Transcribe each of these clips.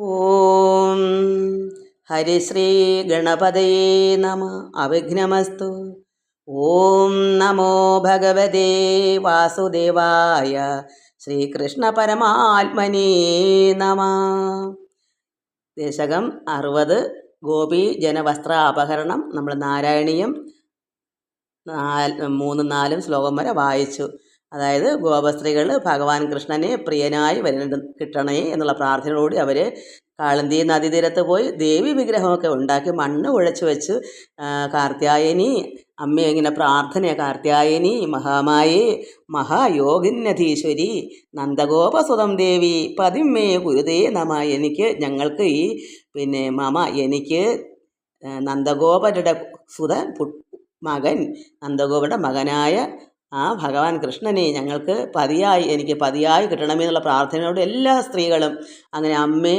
ഓം. ഹരിശ്രീ ഗണപതയേ നമ. അവിഘ്നമസ്തു. ഓം നമോ ഭഗവതേ വാസുദേവായ ശ്രീകൃഷ്ണ പരമാത്മനേ നമ. ദശകം അറുപത് ഗോപി ജനവസ്ത്ര അപഹരണം നമ്മൾ നാരായണീയം നാല് മൂന്നും നാലും ശ്ലോകം വരെ വായിച്ചു. അതായത് ഗോപസ്ത്രീകൾ ഭഗവാൻ കൃഷ്ണനെ പ്രിയനായി വരുന്ന കിട്ടണേ എന്നുള്ള പ്രാർത്ഥനയോടുകൂടി അവർ കാളന്തി നദീതീരത്ത് പോയി ദേവി വിഗ്രഹമൊക്കെ ഉണ്ടാക്കി മണ്ണ് കുഴച്ച് വെച്ച് കാർത്യായനി അമ്മ ഇങ്ങനെ പ്രാർത്ഥന കാർത്യായനി മഹാമായി മഹായോഗിന്നധീശ്വരി നന്ദഗോപസുതം ദേവി പതിമേ ഗുരുതേ നമ എനിക്ക് ഞങ്ങൾക്ക് ഈ പിന്നെ മമ എനിക്ക് നന്ദഗോപരുടെ സുത മകൻ നന്ദഗോപരുടെ മകനായ ആ ഭഗവാൻ കൃഷ്ണനെ ഞങ്ങൾക്ക് പതിയായി എനിക്ക് പതിയായി കിട്ടണമെന്നുള്ള പ്രാർത്ഥനയോട് എല്ലാ സ്ത്രീകളും അങ്ങനെ അമ്മേ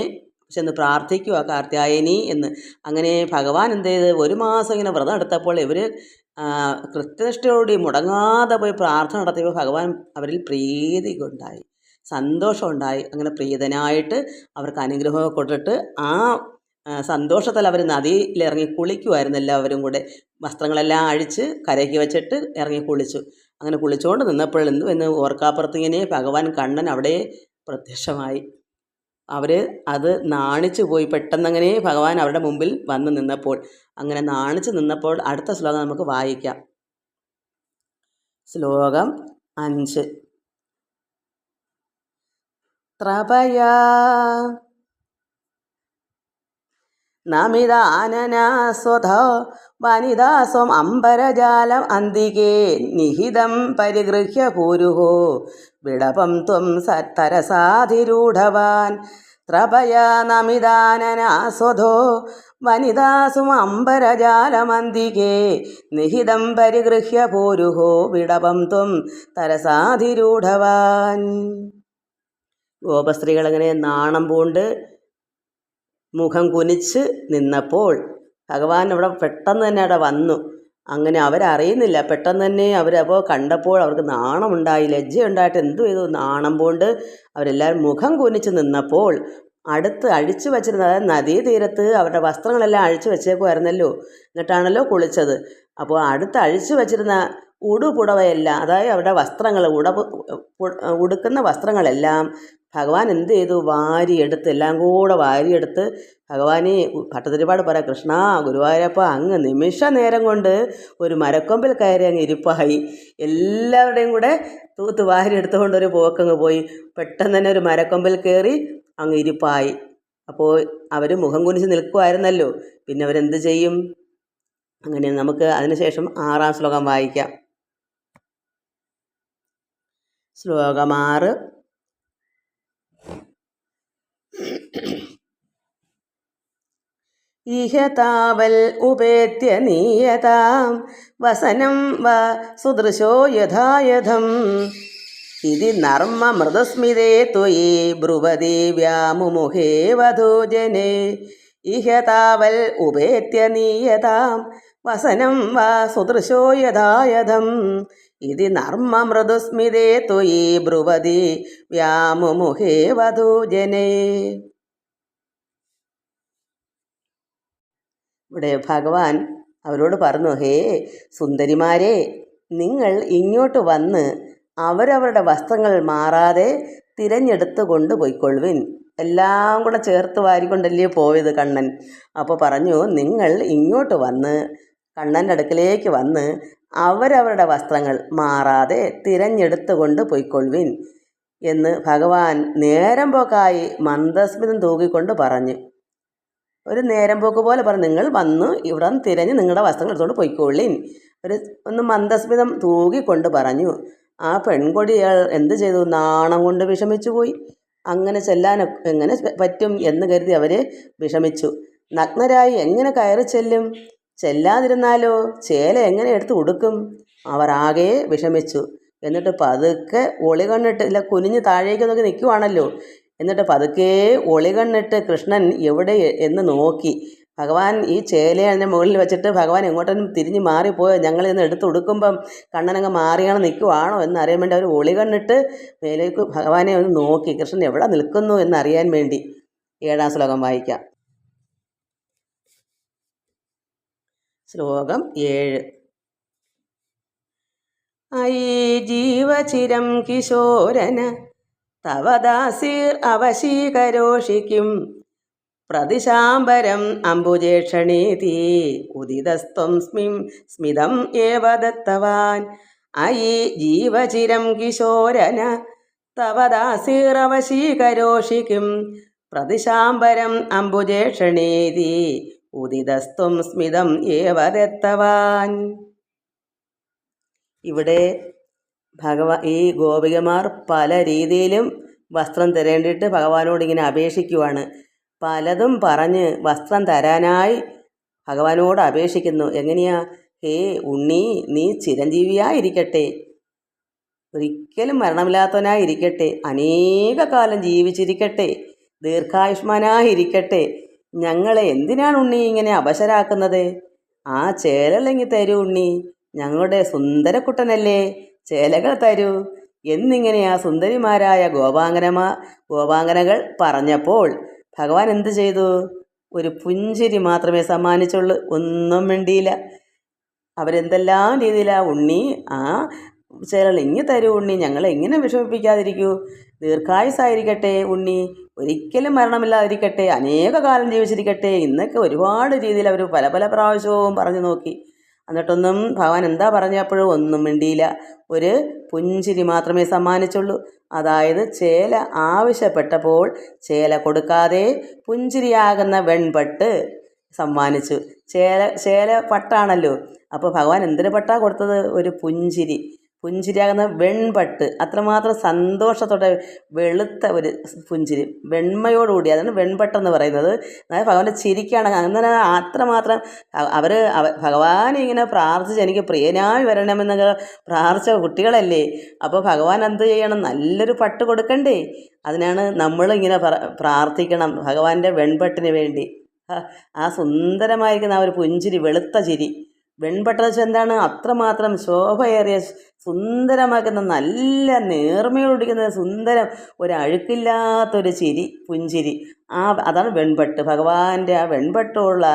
ചെന്ന് പ്രാർത്ഥിക്കുക കാർത്യായനി എന്ന്. അങ്ങനെ ഭഗവാൻ എന്ത് ചെയ്ത്? ഒരു മാസം ഇങ്ങനെ വ്രതം എടുത്തപ്പോൾ ഇവർ കൃത്യനിഷ്ഠയോടെ മുടങ്ങാതെ പോയി പ്രാർത്ഥന നടത്തിയപ്പോൾ ഭഗവാൻ അവരിൽ പ്രീതി ഉണ്ടായി. സന്തോഷമുണ്ടായി അങ്ങനെ പ്രീതനായിട്ട് അവർക്ക് അനുഗ്രഹമൊക്കെ കൊടുത്തിട്ട് ആ സന്തോഷത്തിൽ അവർ നദിയിലിറങ്ങി കുളിക്കുമായിരുന്നു എല്ലാവരും കൂടെ. വസ്ത്രങ്ങളെല്ലാം അഴിച്ച് കരയ്ക്ക് വെച്ചിട്ട് ഇറങ്ങി കുളിച്ചു. അങ്ങനെ കുളിച്ചുകൊണ്ട് നിന്നപ്പോഴെന്തു എന്ന് ഓർക്കാപ്പുറത്തിങ്ങനെ ഭഗവാൻ കണ്ണൻ അവിടെ പ്രത്യക്ഷമായി. അവർ അത് നാണിച്ചു പോയി. പെട്ടെന്നങ്ങനെ ഭഗവാൻ അവരുടെ മുമ്പിൽ വന്ന് നിന്നപ്പോൾ അങ്ങനെ നാണിച്ചു നിന്നപ്പോൾ അടുത്ത ശ്ലോകം നമുക്ക് വായിക്കാം. ശ്ലോകം അഞ്ച്. ത്രപയാ നമിതാനനാസ്വധ വനിതാസ്വം അംബരജാലം അന്തികേ നിഹിതം പരിഗൃഹ്യ പൂരുഹോ. വിടപം ത്വം സത്തരസാധിരൂഢവാൻ ത്രപയ നമിതാനനാസ്വധോ വനിതാസും അംബരജാലമന്തികേ നിഹിതം പരിഗൃഹ്യ പൂരുഹോ. വിടവം ത്വം തരസാധിരൂഢവാൻ. ഗോപസ്ത്രീകളങ്ങനെ നാണം പൂണ്ട് മുഖം കുനിച്ച് നിന്നപ്പോൾ ഭഗവാൻ അവിടെ പെട്ടെന്ന് തന്നെ അവിടെ വന്നു. അങ്ങനെ അവരറിയുന്നില്ല. പെട്ടെന്ന് തന്നെ അവരപ്പോൾ കണ്ടപ്പോൾ അവർക്ക് നാണമുണ്ടായി ലജ്ജയുണ്ടായിട്ട് എന്തു ചെയ്തു? നാണം പോണ്ട്. അവരെല്ലാവരും മുഖം കുനിച്ച് നിന്നപ്പോൾ അടുത്ത് അഴിച്ചു വച്ചിരുന്ന അതായത് നദീതീരത്ത് അവരുടെ വസ്ത്രങ്ങളെല്ലാം അഴിച്ചു വെച്ചേക്കുമായിരുന്നല്ലോ എന്നിട്ടാണല്ലോ കുളിച്ചത്. അപ്പോൾ അടുത്ത് അഴിച്ചു വച്ചിരുന്ന ഉടുപുടവയെല്ലാം അതായത് അവരുടെ വസ്ത്രങ്ങൾ ഉട ഉടുക്കുന്ന വസ്ത്രങ്ങളെല്ലാം ഭഗവാൻ എന്ത് ചെയ്തു? വാരിയെടുത്ത് എല്ലാം കൂടെ വാരിയെടുത്ത് ഭഗവാനെ ഭട്ടതിരിപാട് പറ കൃഷ്ണ ഗുരുവായൂരപ്പ അങ്ങ് നിമിഷ നേരം കൊണ്ട് ഒരു മരക്കൊമ്പിൽ കയറി അങ്ങ് ഇരിപ്പായി. എല്ലാവരുടെയും കൂടെ തൂത്ത് വാരിയെടുത്തുകൊണ്ട് ഒരു പോക്കങ്ങ് പോയി. പെട്ടെന്ന് തന്നെ ഒരു മരക്കൊമ്പിൽ കയറി അങ്ങ് ഇരിപ്പായി. അപ്പോൾ അവർ മുഖം കുനിച്ച് നിൽക്കുമായിരുന്നല്ലോ പിന്നെ അവരെന്ത് ചെയ്യും? അങ്ങനെ നമുക്ക് അതിനുശേഷം ആറാം ശ്ലോകം വായിക്കാം. ശ്ലോകമാറ് ഇഹ താവൽ ഉപേത്യ നീയതാം. വസനം വ സുദൃശോ യഥായഥം. ഇതി നർമ്മ മൃതസ്മിതേ ത്വയി ബ്രുവതി വ്യാമുമുഖേ വധൂജനെ ഇഹ താവൽ ഉപേത്യ നീയതാം. വസനം വ സുദൃശോ യഥായഥം. ഇതി നർമ്മ മൃദുസ്മിതേ ത്വയി ബ്രുവതി വ്യാമുമുഖേ വധൂജനെ ഇവിടെ ഭഗവാൻ അവരോട് പറഞ്ഞു ഹേ സുന്ദരിമാരെ നിങ്ങൾ ഇങ്ങോട്ട് വന്ന് അവരവരുടെ വസ്ത്രങ്ങൾ മാറാതെ തിരഞ്ഞെടുത്ത് കൊണ്ടുപോയിക്കൊള്ളുവിൻ എല്ലാം കൂടെ ചേർത്ത് വാരിക്കൊണ്ടല്ലേ പോയത് കണ്ണൻ? അപ്പോൾ പറഞ്ഞു നിങ്ങൾ ഇങ്ങോട്ട് വന്ന് കണ്ണന്റെ അടുക്കലേക്ക് വന്ന് അവരവരുടെ വസ്ത്രങ്ങൾ മാറാതെ തിരഞ്ഞെടുത്ത് കൊണ്ട് പോയിക്കൊള്ളുവിൻ. എന്ന് ഭഗവാൻ നേരം പോക്കായി മന്ദസ്മിതം തൂകിക്കൊണ്ട് പറഞ്ഞു. ഒരു നേരം പോക്ക് പോലെ പറഞ്ഞു നിങ്ങൾ വന്ന് ഇവിടെ തിരഞ്ഞ് നിങ്ങളുടെ വസ്ത്രങ്ങൾ എടുത്തുകൊണ്ട് പോയിക്കോളി ഒരു ഒന്ന് മന്ദസ്മിതം തൂകിക്കൊണ്ട് പറഞ്ഞു. ആ പെൺകൊടിയാൾ എന്ത് ചെയ്തു? നാണം കൊണ്ട് വിഷമിച്ചു പോയി. അങ്ങനെ ചെല്ലാൻ എങ്ങനെ പറ്റും? എന്ന് കരുതി അവർ വിഷമിച്ചു. നഗ്നരായി എങ്ങനെ കയറി ചെല്ലും? ചെല്ലാതിരുന്നാലോ? ചേല എങ്ങനെ എടുത്ത് ഉടുക്കും? അവർ ആകെ വിഷമിച്ചു. എന്നിട്ട് പതുക്കെ ഒളി കണ്ടിട്ട് ഇല്ല കുനിഞ്ഞ് താഴേക്ക് നോക്കി നിൽക്കുവാണല്ലോ എന്നിട്ട് പതുക്കെ ഒളി കണ്ണിട്ട് കൃഷ്ണൻ എവിടെ എന്ന് നോക്കി. ഭഗവാൻ ഈ ചേലയതിന്റെ മുകളിൽ വെച്ചിട്ട് ഭഗവാൻ എങ്ങോട്ടും തിരിഞ്ഞ് മാറിപ്പോയോ? ഞങ്ങൾ ഇന്ന് എടുത്ത് ഉടുക്കുമ്പം കണ്ണനങ്ങ് മാറിയാണ് നിൽക്കുവാണോ എന്നറിയാൻ വേണ്ടി അവർ ഒളി കണ്ണിട്ട് മേലേക്ക് ഭഗവാനെ ഒന്ന് നോക്കി. കൃഷ്ണൻ എവിടെ നിൽക്കുന്നു എന്നറിയാൻ വേണ്ടി. ഏഴാം ശ്ലോകം വായിക്കാം. ശ്ലോകം ഏഴ്. ഐ ജീവചിരം കിശോരന തവ ദാസീർ അവശീകരോഷിക്കും. പ്രതിശാംബരം അംബുജേക്ഷണീതി ഉദിതസ്ത്വം സ്മിം സ്മിതം ഏവ ദത്തവാൻ. അയി ജീവചിരം കിശോരന തവദാസീറവശീകരോഷിക്കും പ്രതിശാംബരം അംബുജേക്ഷണീതി ഉദിതസ്ത്വം സ്മിതം ഏവ ദത്തവാൻ. ഇവിടെ ഭഗവാ ഈ ഗോപികമാർ പല രീതിയിലും വസ്ത്രം തരേണ്ടിയിട്ട് ഭഗവാനോട് ഇങ്ങനെ അപേക്ഷിക്കുവാണ്. പലതും പറഞ്ഞ് വസ്ത്രം തരാനായി ഭഗവാനോട് അപേക്ഷിക്കുന്നു. എങ്ങനെയാ? ഹേ ഉണ്ണി നീ ചിരഞ്ജീവിയായിരിക്കട്ടെ. ഒരിക്കലും മരണമില്ലാത്തവനായിരിക്കട്ടെ. അനേക കാലം ജീവിച്ചിരിക്കട്ടെ. ദീർഘായുഷ്മാനായിരിക്കട്ടെ. ഞങ്ങളെ എന്തിനാണ് ഉണ്ണി ഇങ്ങനെ അപശരാക്കുന്നത്? ആ ചേലല്ലെങ്കിൽ തരൂ ഉണ്ണി. ഞങ്ങളുടെ സുന്ദരക്കുട്ടനല്ലേ? ചേലകൾ തരൂ. എന്നിങ്ങനെ ആ സുന്ദരിമാരായ ഗോപാങ്കനമാ ഗോപാങ്കനകൾ പറഞ്ഞപ്പോൾ ഭഗവാൻ എന്ത് ചെയ്തു? ഒരു പുഞ്ചിരി മാത്രമേ സമ്മാനിച്ചുള്ളൂ. ഒന്നും മിണ്ടിയില്ല. അവരെന്തെല്ലാം രീതിയിലാ ഉണ്ണി? ആ ചേലകൾ ഇങ്ങി തരൂ ഉണ്ണി. ഞങ്ങളെ എങ്ങനെ വിഷമിപ്പിക്കാതിരിക്കൂ. ദീർഘായുസായിരിക്കട്ടെ ഉണ്ണി. ഒരിക്കലും മരണമില്ലാതിരിക്കട്ടെ. അനേക കാലം ജീവിച്ചിരിക്കട്ടെ. ഇന്നൊക്കെ ഒരുപാട് രീതിയിൽ അവർ പല പല പ്രാവശ്യവും പറഞ്ഞു നോക്കി. എന്നിട്ടൊന്നും ഭഗവാൻ എന്താ പറഞ്ഞപ്പോഴും ഒന്നും മിണ്ടിയില്ല. ഒരു പുഞ്ചിരി മാത്രമേ സമ്മാനിച്ചുള്ളൂ. അതായത് ചേല ആവശ്യപ്പെട്ടപ്പോൾ ചേല കൊടുക്കാതെ പുഞ്ചിരിയാകുന്ന വെൺപട്ട് സമ്മാനിച്ചു. ചേല ചേല പട്ടാണല്ലോ. അപ്പോൾ ഭഗവാൻ എന്തിന് പട്ടാ കൊടുത്തത്? ഒരു പുഞ്ചിരി. പുഞ്ചിരിയാകുന്ന വെൺപട്ട്. അത്രമാത്രം സന്തോഷത്തോടെ വെളുത്ത ഒരു പുഞ്ചിരി. വെണ്മയോടുകൂടി അതാണ് വെൺപട്ടെന്ന് പറയുന്നത്. അതായത് ഭഗവാന്റെ ചിരിക്കാണ്. അങ്ങനെ അത്രമാത്രം അവർ ഭഗവാൻ ഇങ്ങനെ പ്രാർത്ഥിച്ച് എനിക്ക് പ്രിയനായി വരണമെന്നൊക്കെ പ്രാർത്ഥിച്ച കുട്ടികളല്ലേ? അപ്പോൾ ഭഗവാൻ എന്ത് ചെയ്യണം? നല്ലൊരു പട്ട് കൊടുക്കണ്ടേ? അതിനാണ് നമ്മളിങ്ങനെ പ്രാർത്ഥിക്കണം ഭഗവാന്റെ വെൺപട്ടിന് വേണ്ടി. ആ സുന്ദരമായിരിക്കുന്ന ആ ഒരു പുഞ്ചിരി വെളുത്ത ചിരി. വെൺപട്ട എന്താണ് അത്രമാത്രം ശോഭയേറിയ സുന്ദരമാക്കുന്ന നല്ല നേർമയോടിക്കുന്ന സുന്ദരം ഒരഴുക്കില്ലാത്തൊരു ചിരി പുഞ്ചിരി. ആ അതാണ് വെൺപട്ട്. ഭഗവാന്റെ ആ വെൺപട്ടുള്ള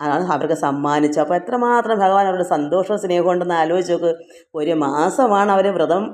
അതാണ് അവർക്ക് സമ്മാനിച്ചു അപ്പോൾ എത്രമാത്രം ഭഗവാൻ അവരുടെ സന്തോഷവും സ്നേഹം ഉണ്ടെന്ന് ആലോചിച്ച് നോക്ക്. ഒരു മാസമാണ് അവർ വ്രതം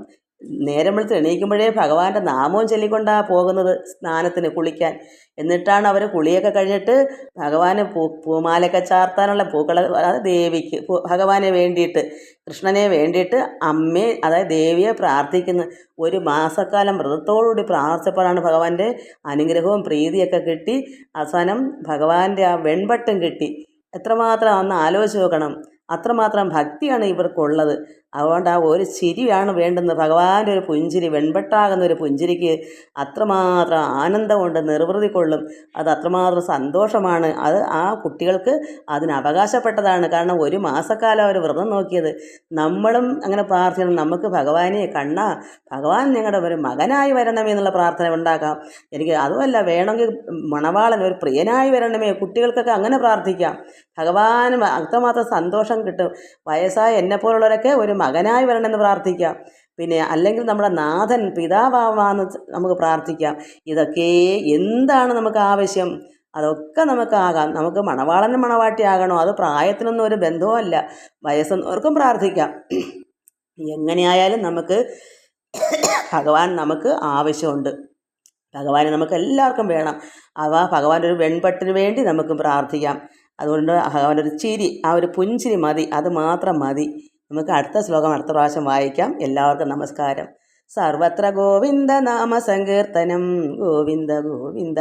നേരം വിളിച്ച് എണീക്കുമ്പോഴേ ഭഗവാന്റെ നാമവും ചൊല്ലിക്കൊണ്ടാണ് പോകുന്നത് സ്നാനത്തിന് കുളിക്കാൻ. എന്നിട്ടാണ് അവർ കുളിയൊക്കെ കഴിഞ്ഞിട്ട് ഭഗവാന് പൂ പൂമാലയൊക്കെ ചാർത്താനുള്ള പൂക്കൾ അതായത് ദേവിക്ക് ഭഗവാനെ വേണ്ടിയിട്ട് കൃഷ്ണനെ വേണ്ടിയിട്ട് അമ്മയെ അതായത് ദേവിയെ പ്രാർത്ഥിക്കുന്നു. ഒരു മാസക്കാലം വ്രതത്തോടുകൂടി പ്രാർത്ഥിച്ചപ്പോഴാണ് ഭഗവാന്റെ അനുഗ്രഹവും പ്രീതിയൊക്കെ കിട്ടി. അവസാനം ഭഗവാന്റെ ആ വെൺപട്ടം കിട്ടി. എത്രമാത്രം അന്ന് ആലോചിച്ച് നോക്കണം. അത്രമാത്രം ഭക്തിയാണ് ഇവർക്കുള്ളത്. അതുകൊണ്ട് ആ ഒരു ചിരിയാണ് വേണ്ടുന്നത്. ഭഗവാന്റെ ഒരു പുഞ്ചിരി വെൺപെട്ടാകുന്ന ഒരു പുഞ്ചിരിക്ക് അത്രമാത്രം ആനന്ദമുണ്ട് നിർവൃതി കൊള്ളും. അത് അത്രമാത്രം സന്തോഷമാണ്. അത് ആ കുട്ടികൾക്ക് അതിന് അവകാശപ്പെട്ടതാണ്. കാരണം ഒരു മാസക്കാലം അവർ വ്രതം നോക്കിയത്. നമ്മളും അങ്ങനെ പ്രാർത്ഥിക്കണം. നമുക്ക് ഭഗവാനെ കണ്ണ ഭഗവാൻ ഞങ്ങളുടെ ഒരു മകനായി വരണമേ എന്നുള്ള പ്രാർത്ഥന ഉണ്ടാക്കാം. എനിക്ക് അതുമല്ല വേണമെങ്കിൽ മണവാളൻ ഒരു പ്രിയനായി വരണമേ. കുട്ടികൾക്കൊക്കെ അങ്ങനെ പ്രാർത്ഥിക്കാം. ഭഗവാനും അത്രമാത്രം സന്തോഷം കിട്ടും. വയസ്സായ എന്നെപ്പോലുള്ളവരൊക്കെ ഒരു മകനായി വരണമെന്ന് പ്രാർത്ഥിക്കാം. പിന്നെ അല്ലെങ്കിൽ നമ്മുടെ നാഥൻ പിതാവാന്ന് നമുക്ക് പ്രാർത്ഥിക്കാം. ഇതൊക്കെ എന്താണ് നമുക്ക് ആവശ്യം? അതൊക്കെ നമുക്ക് ആകാം നമുക്ക് മണവാളനും മണവാട്ടിയാകണോ അത് പ്രായത്തിനൊന്നും ഒരു ബന്ധവുമല്ല. വയസ്സെന്നവർക്കും പ്രാർത്ഥിക്കാം. എങ്ങനെയായാലും നമുക്ക് ഭഗവാൻ നമുക്ക് ആവശ്യമുണ്ട്. ഭഗവാനെ നമുക്ക് എല്ലാവർക്കും വേണം. അവ ഭഗവാന്റെ ഒരു വെൺപട്ടിന് വേണ്ടി നമുക്ക് പ്രാർത്ഥിക്കാം. അതുകൊണ്ട് ഭഗവാന്റെ ഒരു ചിരി ആ ഒരു പുഞ്ചിരി മതി. അത് മാത്രം മതി. നമുക്ക് അടുത്ത ശ്ലോകം അടുത്ത പ്രാവശ്യം വായിക്കാം. എല്ലാവർക്കും നമസ്കാരം. സർവത്ര ഗോവിന്ദ നാമ സങ്കീർത്തനം. ഗോവിന്ദ ഗോവിന്ദ.